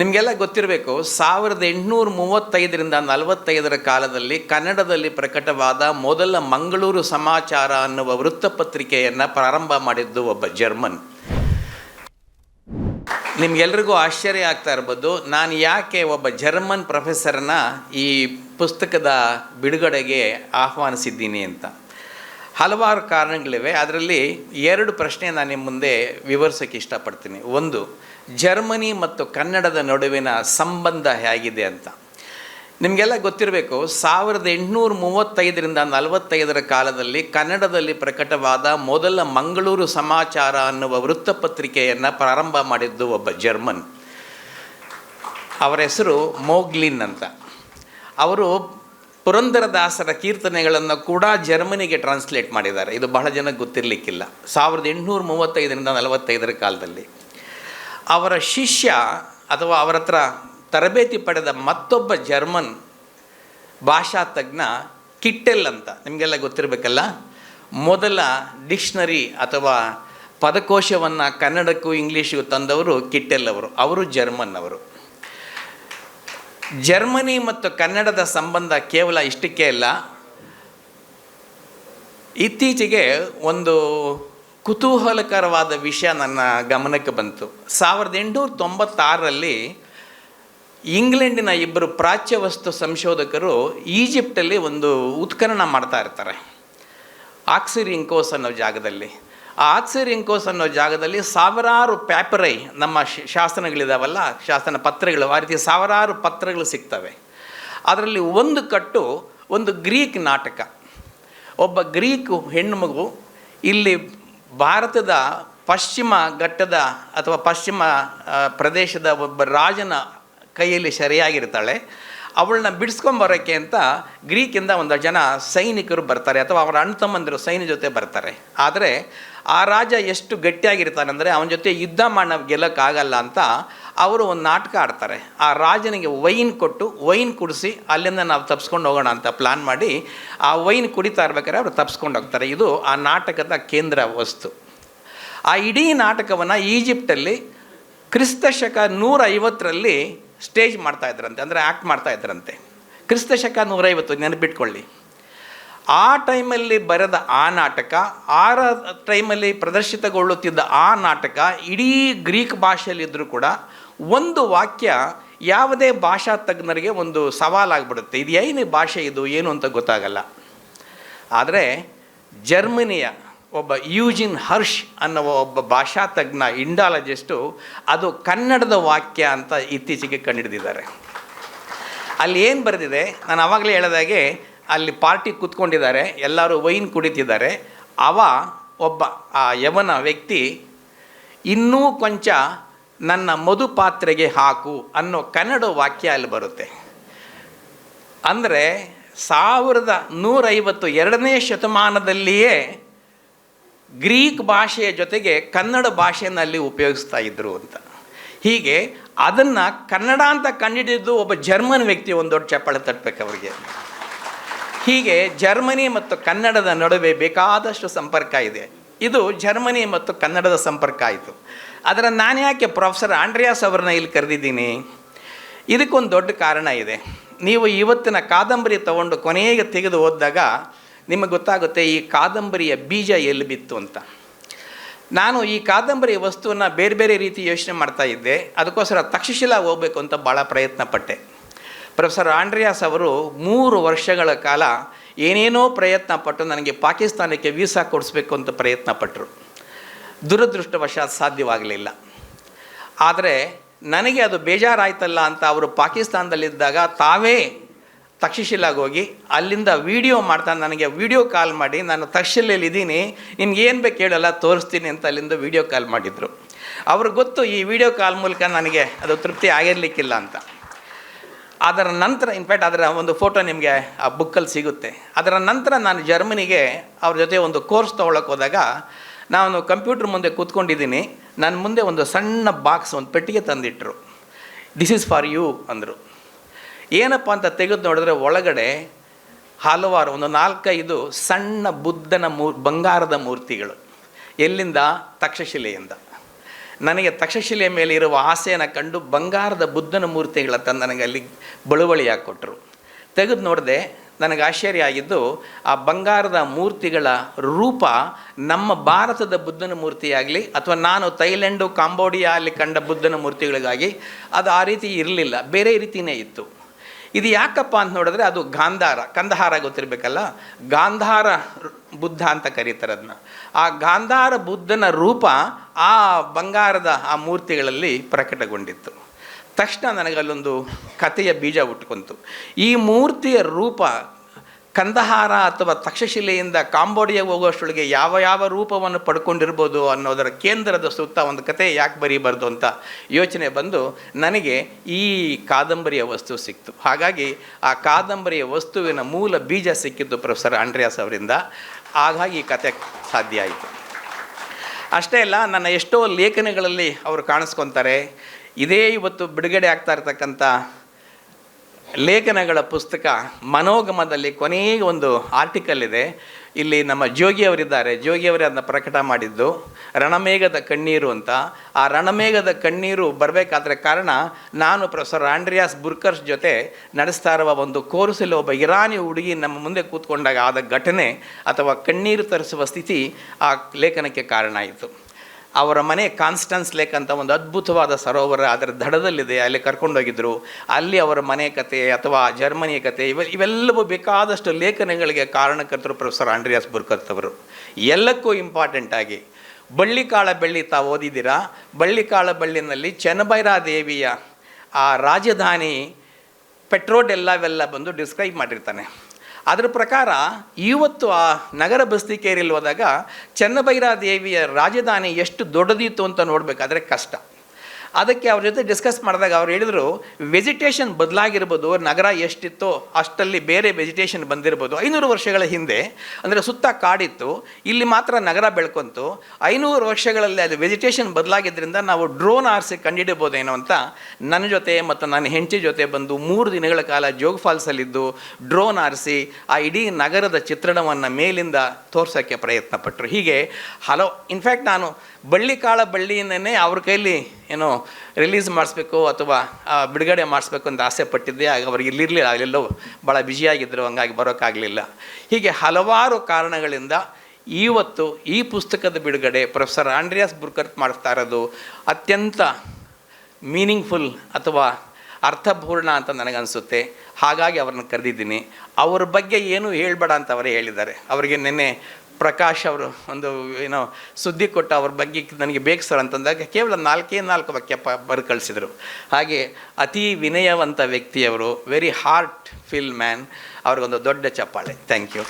ನಿಮಗೆಲ್ಲ ಗೊತ್ತಿರಬೇಕು, ಸಾವಿರದ ಎಂಟುನೂರ ಮೂವತ್ತೈದರಿಂದ ನಲವತ್ತೈದರ ಕಾಲದಲ್ಲಿ ಕನ್ನಡದಲ್ಲಿ ಪ್ರಕಟವಾದ ಮೊದಲ ಮಂಗಳೂರು ಸಮಾಚಾರ ಅನ್ನುವ ವೃತ್ತಪತ್ರಿಕೆಯನ್ನು ಪ್ರಾರಂಭ ಮಾಡಿದ್ದು ಒಬ್ಬ ಜರ್ಮನ್. ನಿಮಗೆಲ್ರಿಗೂ ಆಶ್ಚರ್ಯ ಆಗ್ತಾ ಇರ್ಬೋದು, ನಾನು ಯಾಕೆ ಒಬ್ಬ ಜರ್ಮನ್ ಪ್ರೊಫೆಸರ್ನ ಈ ಪುಸ್ತಕದ ಬಿಡುಗಡೆಗೆ ಆಹ್ವಾನಿಸಿದ್ದೀನಿ ಅಂತ. ಹಲವಾರು ಕಾರಣಗಳಿವೆ, ಅದರಲ್ಲಿ ಎರಡು ಪ್ರಶ್ನೆ ನಾನು ನಿಮ್ಮ ಮುಂದೆ ವಿವರಿಸೋಕ್ಕೆ ಇಷ್ಟಪಡ್ತೀನಿ. ಒಂದು ಜರ್ಮನಿ ಮತ್ತು ಕನ್ನಡದ ನಡುವಿನ ಸಂಬಂಧ ಹೇಗಿದೆ ಅಂತ. ನಿಮಗೆಲ್ಲ ಗೊತ್ತಿರಬೇಕು, ಸಾವಿರದ ಎಂಟುನೂರ ಮೂವತ್ತೈದರಿಂದ ನಲವತ್ತೈದರ ಕಾಲದಲ್ಲಿ ಕನ್ನಡದಲ್ಲಿ ಪ್ರಕಟವಾದ ಮೊದಲ ಮಂಗಳೂರು ಸಮಾಚಾರ ಅನ್ನುವ ವೃತ್ತಪತ್ರಿಕೆಯನ್ನು ಪ್ರಾರಂಭ ಮಾಡಿದ್ದು ಒಬ್ಬ ಜರ್ಮನ್. ಅವರ ಹೆಸರು ಮೋಗ್ಲಿನ್ ಅಂತ. ಅವರು ಪುರಂದರದಾಸರ ಕೀರ್ತನೆಗಳನ್ನು ಕೂಡ ಜರ್ಮನಿಗೆ ಟ್ರಾನ್ಸ್ಲೇಟ್ ಮಾಡಿದ್ದಾರೆ. ಇದು ಬಹಳ ಜನಕ್ಕೆ ಗೊತ್ತಿರಲಿಕ್ಕಿಲ್ಲ. ಸಾವಿರದ ಎಂಟುನೂರ ಮೂವತ್ತೈದರಿಂದ ನಲವತ್ತೈದರ ಕಾಲದಲ್ಲಿ. ಅವರ ಶಿಷ್ಯ ಅಥವಾ ಅವರ ಹತ್ರ ತರಬೇತಿ ಪಡೆದ ಮತ್ತೊಬ್ಬ ಜರ್ಮನ್ ಭಾಷಾ ತಜ್ಞ ಕಿಟ್ಟೆಲ್ ಅಂತ. ನಿಮಗೆಲ್ಲ ಗೊತ್ತಿರಬೇಕಲ್ಲ? ಮೊದಲ ಡಿಕ್ಷನರಿ ಅಥವಾ ಪದಕೋಶವನ್ನು ಕನ್ನಡಕ್ಕೂ ಇಂಗ್ಲೀಷಿಗೂ ತಂದವರು ಕಿಟ್ಟೆಲ್ ಅವರು. ಅವರು ಜರ್ಮನ್ ಅವರು. ಜರ್ಮನಿ ಮತ್ತು ಕನ್ನಡದ ಸಂಬಂಧ ಕೇವಲ ಇಷ್ಟಕ್ಕೆ ಅಲ್ಲ. ಇತ್ತೀಚೆಗೆ ಒಂದು ಕುತೂಹಲಕರವಾದ ವಿಷಯ ನನ್ನ ಗಮನಕ್ಕೆ ಬಂತು. ಸಾವಿರದ ಎಂಟುನೂರ ತೊಂಬತ್ತಾರರಲ್ಲಿ ಇಂಗ್ಲೆಂಡಿನ ಇಬ್ಬರು ಪ್ರಾಚ್ಯ ವಸ್ತು ಸಂಶೋಧಕರು ಈಜಿಪ್ಟಲ್ಲಿ ಒಂದು ಉತ್ಖನನ ಮಾಡ್ತಾ ಇರ್ತಾರೆ. ಆಕ್ಸಿರಿಂಕೋಸ್ ಅನ್ನೋ ಜಾಗದಲ್ಲಿ. ಆ ಆಕ್ಸಿರಿಂಕೋಸ್ ಅನ್ನೋ ಜಾಗದಲ್ಲಿ ಸಾವಿರಾರು ಪ್ಯಾಪರೈ, ನಮ್ಮ ಶಾಸನಗಳಿದಾವಲ್ಲ, ಶಾಸನ ಪತ್ರಗಳು, ಆ ರೀತಿ ಸಾವಿರಾರು ಪತ್ರಗಳು ಸಿಗ್ತವೆ. ಅದರಲ್ಲಿ ಒಂದು ಕಟ್ಟು ಒಂದು ಗ್ರೀಕ್ ನಾಟಕ. ಒಬ್ಬ ಗ್ರೀಕ್ ಹೆಣ್ಣು ಮಗು ಇಲ್ಲಿ ಭಾರತದ ಪಶ್ಚಿಮ ಘಟ್ಟದ ಅಥವಾ ಪಶ್ಚಿಮ ಪ್ರದೇಶದ ಒಬ್ಬ ರಾಜನ ಕೈಯಲ್ಲಿ ಸರಿಯಾಗಿರ್ತಾಳೆ. ಅವಳನ್ನ ಬಿಡಿಸ್ಕೊಂಬರೋಕ್ಕೆ ಅಂತ ಗ್ರೀಕಿಂದ ಒಂದು ಜನ ಸೈನಿಕರು ಬರ್ತಾರೆ ಅಥವಾ ಅವರ ಅಣ್ಣ ತಮ್ಮಂದಿರು ಸೈನ್ಯ ಜೊತೆ ಬರ್ತಾರೆ. ಆದರೆ ಆ ರಾಜ ಎಷ್ಟು ಗಟ್ಟಿಯಾಗಿರ್ತಾನೆ ಅಂದರೆ ಅವನ ಜೊತೆ ಯುದ್ಧ ಮಾಡಿ ಗೆಲ್ಲಕ್ಕಾಗಲ್ಲ ಅಂತ ಅವರು ಒಂದು ನಾಟಕ ಆಡ್ತಾರೆ. ಆ ರಾಜನಿಗೆ ವೈನ್ ಕೊಟ್ಟು ವೈನ್ ಕುಡಿಸಿ ಅಲ್ಲಿಂದ ನಾವು ತಪ್ಸ್ಕೊಂಡು ಹೋಗೋಣ ಅಂತ ಪ್ಲ್ಯಾನ್ ಮಾಡಿ ಆ ವೈನ್ ಕುಡಿತಾ ಇರ್ಬೇಕಾದ್ರೆ ಅವರು ತಪ್ಸ್ಕೊಂಡು ಹೋಗ್ತಾರೆ. ಇದು ಆ ನಾಟಕದ ಕೇಂದ್ರ ವಸ್ತು. ಆ ಇಡೀ ನಾಟಕವನ್ನು ಈಜಿಪ್ಟಲ್ಲಿ ಕ್ರಿಸ್ತ ಶಕ ನೂರ ಐವತ್ತರಲ್ಲಿ ಸ್ಟೇಜ್ ಮಾಡ್ತಾ ಇದ್ರಂತೆ, ಅಂದರೆ ಆ್ಯಕ್ಟ್ ಮಾಡ್ತಾ ಕ್ರಿಸ್ತ ಶಕ ನೂರೈವತ್ತು, ನೆನಪಿಟ್ಕೊಳ್ಳಿ. ಆ ಟೈಮಲ್ಲಿ ಬರೆದ ಆ ನಾಟಕ, ಆರ ಟೈಮಲ್ಲಿ ಪ್ರದರ್ಶಿತಗೊಳ್ಳುತ್ತಿದ್ದ ಆ ನಾಟಕ ಇಡೀ ಗ್ರೀಕ್ ಭಾಷೆಯಲ್ಲಿದ್ದರೂ ಕೂಡ ಒಂದು ವಾಕ್ಯ ಯಾವುದೇ ಭಾಷಾ ತಜ್ಞರಿಗೆ ಒಂದು ಸವಾಲಾಗ್ಬಿಡುತ್ತೆ. ಇದು ಏನು ಭಾಷೆ ಇದು? ಏನು ಅಂತ ಗೊತ್ತಾಗಲ್ಲ. ಆದರೆ ಜರ್ಮನಿಯ ಒಬ್ಬ ಯೂಜಿನ್ ಹರ್ಷ್ ಅನ್ನುವ ಒಬ್ಬ ಭಾಷಾ ತಜ್ಞ, ಇಂಡಾಲಜಿಸ್ಟು, ಅದು ಕನ್ನಡದ ವಾಕ್ಯ ಅಂತ ಇತ್ತೀಚೆಗೆ ಕಂಡುಹಿಡಿದಿದ್ದಾರೆ. ಅಲ್ಲಿ ಏನು ಬರೆದಿದೆ? ನಾನು ಆವಾಗಲೇ ಹೇಳಿದಾಗೆ ಅಲ್ಲಿ ಪಾರ್ಟಿ ಕೂತ್ಕೊಂಡಿದ್ದಾರೆ, ಎಲ್ಲರೂ ವೈನ್ ಕುಡಿತಿದ್ದಾರೆ. ಅವ ಒಬ್ಬ, ಆ ಯವನ ವ್ಯಕ್ತಿ ಇನ್ನೂ ಕೊಂಚ ನನ್ನ ಮಧು ಪಾತ್ರೆಗೆ ಹಾಕು ಅನ್ನೋ ಕನ್ನಡ ವಾಕ್ಯ ಅಲ್ಲಿ ಬರುತ್ತೆ. ಅಂದರೆ ಸಾವಿರದ ನೂರೈವತ್ತು ಎರಡನೇ ಶತಮಾನದಲ್ಲಿಯೇ ಗ್ರೀಕ್ ಭಾಷೆಯ ಜೊತೆಗೆ ಕನ್ನಡ ಭಾಷೆಯಲ್ಲಿ ಉಪಯೋಗಿಸ್ತಾ ಇದ್ದರು ಅಂತ. ಹೀಗೆ ಅದನ್ನು ಕನ್ನಡ ಅಂತ ಕಂಡಿಡಿದ್ದು ಒಬ್ಬ ಜರ್ಮನ್ ವ್ಯಕ್ತಿ ಒಂದು ದೊಡ್ಡ ಚಪ್ಪಾಳೆ ತಟ್ಟಬೇಕು ಅವರಿಗೆ. ಹೀಗೆ ಜರ್ಮನಿ ಮತ್ತು ಕನ್ನಡದ ನಡುವೆ ಬೇಕಾದಷ್ಟು ಸಂಪರ್ಕ ಇದೆ. ಇದು ಜರ್ಮನಿ ಮತ್ತು ಕನ್ನಡದ ಸಂಪರ್ಕ ಆಯಿತು. ಅದರ ನಾನು ಯಾಕೆ ಪ್ರೊಫೆಸರ್ ಆಂಡ್ರಿಯಾಸ್ ಅವರನ್ನ ಇಲ್ಲಿ ಕರೆದಿದ್ದೀನಿ? ಇದಕ್ಕೊಂದು ದೊಡ್ಡ ಕಾರಣ ಇದೆ. ನೀವು ಇವತ್ತಿನ ಕಾದಂಬರಿ ತಗೊಂಡು ಕೊನೆಗೆ ತೆಗೆದು ಹೋದಾಗ ನಿಮಗೆ ಗೊತ್ತಾಗುತ್ತೆ ಈ ಕಾದಂಬರಿಯ ಬೀಜ ಎಲ್ಲಿ ಬಿತ್ತು ಅಂತ. ನಾನು ಈ ಕಾದಂಬರಿ ವಸ್ತುವನ್ನು ಬೇರೆ ಬೇರೆ ರೀತಿ ಯೋಚನೆ ಮಾಡ್ತಾ ಇದ್ದೆ. ಅದಕ್ಕೋಸ್ಕರ ತಕ್ಷಶಿಲಾ ಹೋಗಬೇಕು ಅಂತ ಭಾಳ ಪ್ರಯತ್ನ ಪಟ್ಟೆ ಪ್ರೊಫೆಸರ್ ಆಂಡ್ರಿಯಾಸ್ ಅವರು ಮೂರು ವರ್ಷಗಳ ಕಾಲ ಏನೇನೋ ಪ್ರಯತ್ನ ಪಟ್ಟು ನನಗೆ ಪಾಕಿಸ್ತಾನಕ್ಕೆ ವೀಸಾ ಕೊಡಿಸ್ಬೇಕು ಅಂತ ಪ್ರಯತ್ನ ಪಟ್ಟರು ದುರದೃಷ್ಟವಶಾತ್ ಸಾಧ್ಯವಾಗಲಿಲ್ಲ. ಆದರೆ ನನಗೆ ಅದು ಬೇಜಾರಾಯ್ತಲ್ಲ ಅಂತ ಅವರು ಪಾಕಿಸ್ತಾನದಲ್ಲಿದ್ದಾಗ ತಾವೇ ತಕ್ಷಶಿಲಾಗಿ ಹೋಗಿ ಅಲ್ಲಿಂದ ವೀಡಿಯೋ ಮಾಡ್ತಾ ನನಗೆ ವೀಡಿಯೋ ಕಾಲ್ ಮಾಡಿ, ನಾನು ತಕ್ಷಶಿಲೆಯಲ್ಲಿ ಇದ್ದೀನಿ ನಿಮ್ಗೆ ಏನು ಬೇಕು ಹೇಳಲ್ಲ, ತೋರಿಸ್ತೀನಿ ಅಂತ ಅಲ್ಲಿಂದ ವೀಡಿಯೋ ಕಾಲ್ ಮಾಡಿದರು. ಅವ್ರಿಗೆ ಗೊತ್ತು ಈ ವಿಡಿಯೋ ಕಾಲ್ ಮೂಲಕ ನನಗೆ ಅದು ತೃಪ್ತಿ ಆಗಿರಲಿಕ್ಕಿಲ್ಲ ಅಂತ. ಅದರ ನಂತರ ಇನ್ಫ್ಯಾಕ್ಟ್ ಅದರ ಒಂದು ಫೋಟೋ ನಿಮಗೆ ಆ ಬುಕ್ಕಲ್ಲಿ ಸಿಗುತ್ತೆ. ಅದರ ನಂತರ ನಾನು ಜರ್ಮನಿಗೆ ಅವ್ರ ಜೊತೆ ಒಂದು ಕೋರ್ಸ್ ತೊಗೊಳಕ್ಕೆ ಹೋದಾಗ ನಾನು ಕಂಪ್ಯೂಟ್ರ್ ಮುಂದೆ ಕೂತ್ಕೊಂಡಿದ್ದೀನಿ. ನನ್ನ ಮುಂದೆ ಒಂದು ಸಣ್ಣ ಬಾಕ್ಸ್ ಒಂದು ಪೆಟ್ಟಿಗೆ ತಂದಿಟ್ಟರು ದಿಸ್ ಈಸ್ ಫಾರ್ ಯು ಅಂದರು. ಏನಪ್ಪ ಅಂತ ತೆಗೆದು ನೋಡಿದ್ರೆ ಒಳಗಡೆ ಹಲವಾರು, ಒಂದು ನಾಲ್ಕೈದು ಸಣ್ಣ ಬುದ್ಧನ ಮೂ ಬಂಗಾರದ ಮೂರ್ತಿಗಳು. ಎಲ್ಲಿಂದ? ತಕ್ಷಶಿಲೆಯಿಂದ. ನನಗೆ ತಕ್ಷಶಿಲೆಯ ಮೇಲೆ ಇರುವ ಆಸೆಯನ್ನು ಕಂಡು ಬಂಗಾರದ ಬುದ್ಧನ ಮೂರ್ತಿಗಳ ತಂದು ನನಗೆ ಅಲ್ಲಿ ಬಳುವಳಿಯಾಗಿ ಕೊಟ್ಟರು ತೆಗೆದು ನೋಡಿದೆ ನನಗೆ ಆಶ್ಚರ್ಯ ಆಗಿದ್ದು, ಆ ಬಂಗಾರದ ಮೂರ್ತಿಗಳ ರೂಪ ನಮ್ಮ ಭಾರತದ ಬುದ್ಧನ ಮೂರ್ತಿಯಾಗಲಿ ಅಥವಾ ನಾನು ಥೈಲ್ಯಾಂಡು, ಕಾಂಬೋಡಿಯಾ ಅಲ್ಲಿ ಕಂಡ ಬುದ್ಧನ ಮೂರ್ತಿಗಳಿಗಾಗಿ ಅದು ಆ ರೀತಿ ಇರಲಿಲ್ಲ. ಬೇರೆ ರೀತಿಯೇ ಇತ್ತು. ಇದು ಯಾಕಪ್ಪ ಅಂತ ನೋಡಿದ್ರೆ ಅದು ಗಾಂಧಾರ. ಕಂದಹಾರ ಗೊತ್ತಿರಬೇಕಲ್ಲ? ಗಾಂಧಾರ ಬುದ್ಧ ಅಂತ ಕರೀತಾರೆ ಅದನ್ನ ಆ ಗಾಂಧಾರ ಬುದ್ಧನ ರೂಪ ಆ ಬಂಗಾರದ ಆ ಮೂರ್ತಿಗಳಲ್ಲಿ ಪ್ರಕಟಗೊಂಡಿತ್ತು. ತಕ್ಷಣ ನನಗೆ ಅಲ್ಲೊಂದು ಕಥೆಯ ಬೀಜ ಉಟ್ಕೊಂತು. ಈ ಮೂರ್ತಿಯ ರೂಪ ಕಂದಹಾರ ಅಥವಾ ತಕ್ಷಶಿಲೆಯಿಂದ ಕಾಂಬೋಡಿಯ ಹೋಗುವಷ್ಟೊಳಗೆ ಯಾವ ಯಾವ ರೂಪವನ್ನು ಪಡ್ಕೊಂಡಿರ್ಬೋದು ಅನ್ನೋದರ ಕೇಂದ್ರದ ಸುತ್ತ ಒಂದು ಕತೆ ಯಾಕೆ ಬರೀಬಾರ್ದು ಅಂತ ಯೋಚನೆ ಬಂದು ನನಗೆ ಈ ಕಾದಂಬರಿಯ ವಸ್ತು ಸಿಕ್ತು. ಹಾಗಾಗಿ ಆ ಕಾದಂಬರಿಯ ವಸ್ತುವಿನ ಮೂಲ ಬೀಜ ಸಿಕ್ಕಿದ್ದು ಪ್ರೊಫೆಸರ್ ಆಂಡ್ರಿಯಾಸ್ ಅವರಿಂದ. ಹಾಗಾಗಿ ಈ ಕತೆ ಸಾಧ್ಯ ಆಯಿತು. ಅಷ್ಟೇ ಅಲ್ಲ, ನನ್ನ ಎಷ್ಟೋ ಲೇಖನಗಳಲ್ಲಿ ಅವರು ಕಾಣಿಸ್ಕೊತಾರೆ, ಇದೇ ಇವತ್ತು ಬಿಡುಗಡೆ ಆಗ್ತಾ ಇರ್ತಕ್ಕಂಥ ಲೇಖನಗಳ ಪುಸ್ತಕ ಮನೋಗಮದಲ್ಲಿ ಕೊನೆಯ ಒಂದು ಆರ್ಟಿಕಲ್ ಇದೆ. ಇಲ್ಲಿ ನಮ್ಮ ಜೋಗಿಯವರಿದ್ದಾರೆ ಜೋಗಿಯವರೇ ಅದನ್ನ ಪ್ರಕಟ ಮಾಡಿದ್ದು. ರಣಮೇಘದ ಕಣ್ಣೀರು ಅಂತ. ಆ ರಣಮೇಘದ ಕಣ್ಣೀರು ಬರಬೇಕಾದ್ರೆ ಕಾರಣ ನಾನು ಪ್ರೊಫೆಸರ್ ಆಂಡ್ರಿಯಾಸ್ ಬುರ್ಕರ್ಸ್ ಜೊತೆ ನಡೆಸ್ತಾ ಇರುವ ಒಂದು ಕೋರ್ಸಲ್ಲಿ ಒಬ್ಬ ಇರಾನಿ ಹುಡುಗಿ ನಮ್ಮ ಮುಂದೆ ಕೂತ್ಕೊಂಡಾಗ ಆದ ಘಟನೆ ಅಥವಾ ಕಣ್ಣೀರು ತರಿಸುವ ಸ್ಥಿತಿ ಆ ಲೇಖನಕ್ಕೆ ಕಾರಣ ಆಯಿತು. ಅವರ ಮನೆ ಕಾನ್ಸ್ಟನ್ಸ್ ಲೇಕ್ ಅಂತ ಒಂದು ಅದ್ಭುತವಾದ ಸರೋವರ ಅದರ ದಡದಲ್ಲಿದೆ, ಅಲ್ಲಿ ಕರ್ಕೊಂಡೋಗಿದ್ದರು ಅಲ್ಲಿ ಅವರ ಮನೆ ಕತೆ ಅಥವಾ ಜರ್ಮನಿಯ ಕತೆ ಇವೆ, ಇವೆಲ್ಲವೂ ಬೇಕಾದಷ್ಟು ಲೇಖನಗಳಿಗೆ ಕಾರಣಕರ್ತರು ಪ್ರೊಫೆಸರ್ ಆಂಡ್ರಿಯಾಸ್ ಬುರ್ಕತ್ ಅವರು. ಎಲ್ಲಕ್ಕೂ ಇಂಪಾರ್ಟೆಂಟ್ ಆಗಿ. ಬಳ್ಳಿಕಾಳ ಬೆಳ್ಳಿ ತಾವು ಓದಿದ್ದೀರಾ? ಬಳ್ಳಿಕಾಳ ಬಳ್ಳಿನಲ್ಲಿ ದೇವಿಯ ಆ ರಾಜಧಾನಿ ಪೆಟ್ರೋಡೆಲ್ಲಾವೆಲ್ಲ ಬಂದು ಡಿಸ್ಕ್ರೈಬ್ ಮಾಡಿರ್ತಾನೆ. ಅದರ ಪ್ರಕಾರ ಇವತ್ತು ಆ ನಗರ ಬಸ್ತಿಕೇರಿಯಲ್ಲಿ ಹೋದಾಗ ಚೆನ್ನಭೈರಾದೇವಿಯ ರಾಜಧಾನಿ ಎಷ್ಟು ದೊಡ್ಡದಿತ್ತು ಅಂತ ನೋಡಬೇಕಾದ್ರೆ ಕಷ್ಟ. ಅದಕ್ಕೆ ಅವ್ರ ಜೊತೆ ಡಿಸ್ಕಸ್ ಮಾಡಿದಾಗ ಅವ್ರು ಹೇಳಿದರು ವೆಜಿಟೇಷನ್ ಬದಲಾಗಿರ್ಬೋದು, ನಗರ ಎಷ್ಟಿತ್ತೋ ಅಷ್ಟಲ್ಲಿ ಬೇರೆ ವೆಜಿಟೇಷನ್ ಬಂದಿರ್ಬೋದು. ಐನೂರು ವರ್ಷಗಳ ಹಿಂದೆ, ಅಂದರೆ ಸುತ್ತ ಕಾಡಿತ್ತು, ಇಲ್ಲಿ ಮಾತ್ರ ನಗರ ಬೆಳ್ಕೊಂತು, ಐನೂರು ವರ್ಷಗಳಲ್ಲಿ ಅದು ವೆಜಿಟೇಷನ್ ಬದಲಾಗಿದ್ದರಿಂದ ನಾವು ಡ್ರೋನ್ ಆರಿಸಿ ಕಂಡುಹಿಡಿಬೋದೇನೋ ಅಂತ ನನ್ನ ಜೊತೆ ಮತ್ತು ನನ್ನ ಹೆಂಡತಿ ಜೊತೆ ಬಂದು ಮೂರು ದಿನಗಳ ಕಾಲ ಜೋಗ್ ಫಾಲ್ಸಲ್ಲಿದ್ದು ಡ್ರೋನ್ ಆರಿಸಿ ಆ ಇಡೀ ನಗರದ ಚಿತ್ರಣವನ್ನು ಮೇಲಿಂದ ತೋರ್ಸೋಕ್ಕೆ ಪ್ರಯತ್ನ ಪಟ್ಟರು ಹೀಗೆ ಹಲೋ ಇನ್ಫ್ಯಾಕ್ಟ್ ನಾನು ಬಳ್ಳಿಕಾಳ ಬಳ್ಳಿಯಿಂದನೇ ಅವ್ರ ಕೈಲಿ ಏನೋ ರಿಲೀಸ್ ಮಾಡಿಸ್ಬೇಕು ಅಥವಾ ಬಿಡುಗಡೆ ಮಾಡಿಸ್ಬೇಕು ಅಂತ ಆಸೆ ಪಟ್ಟಿದ್ದೆ. ಆಗ ಅವ್ರಿಗೆ ಇಲ್ಲಿರಲಿಲ್ಲ, ಅಲ್ಲೆಲ್ಲೋ ಭಾಳ ಬ್ಯುಸಿಯಾಗಿದ್ದರು ಹಂಗಾಗಿ ಬರೋಕ್ಕಾಗಲಿಲ್ಲ ಹೀಗೆ ಹಲವಾರು ಕಾರಣಗಳಿಂದ ಇವತ್ತು ಈ ಪುಸ್ತಕದ ಬಿಡುಗಡೆ ಪ್ರೊಫೆಸರ್ ಆಂಡ್ರಿಯಾಸ್ ಬುರ್ಕರ್ ಮಾಡ್ತಾ ಇರೋದು ಅತ್ಯಂತ ಮೀನಿಂಗ್ಫುಲ್ ಅಥವಾ ಅರ್ಥಪೂರ್ಣ ಅಂತ ನನಗನ್ಸುತ್ತೆ. ಹಾಗಾಗಿ ಅವ್ರನ್ನ ಕರೆದಿದ್ದೀನಿ. ಅವ್ರ ಬಗ್ಗೆ ಏನೂ ಹೇಳ್ಬೇಡ ಅಂತ ಅವರೇ ಹೇಳಿದ್ದಾರೆ. ಅವರಿಗೆ ನಿನ್ನೆ ಪ್ರಕಾಶ್ ಅವರು ಒಂದು ಏನೋ ಸುದ್ದಿ ಕೊಟ್ಟ ಅವ್ರ ಬಗ್ಗೆ ನನಗೆ ಬೇಕು ಸರ್ ಅಂತಂದಾಗ ಕೇವಲ ನಾಲ್ಕೇ ನಾಲ್ಕು ವಾಕ್ಯ ಪ, ಬರ್ ಕಳಿಸಿದರು. ಹಾಗೆ ಅತಿ ವಿನಯವಂತ ವ್ಯಕ್ತಿಯವರು ವೆರಿ ಹಾರ್ಟ್ ಫಿಲ್ ಮ್ಯಾನ್ ಅವ್ರಿಗೊಂದು ದೊಡ್ಡ ಚಪ್ಪಾಳೆ. Thank you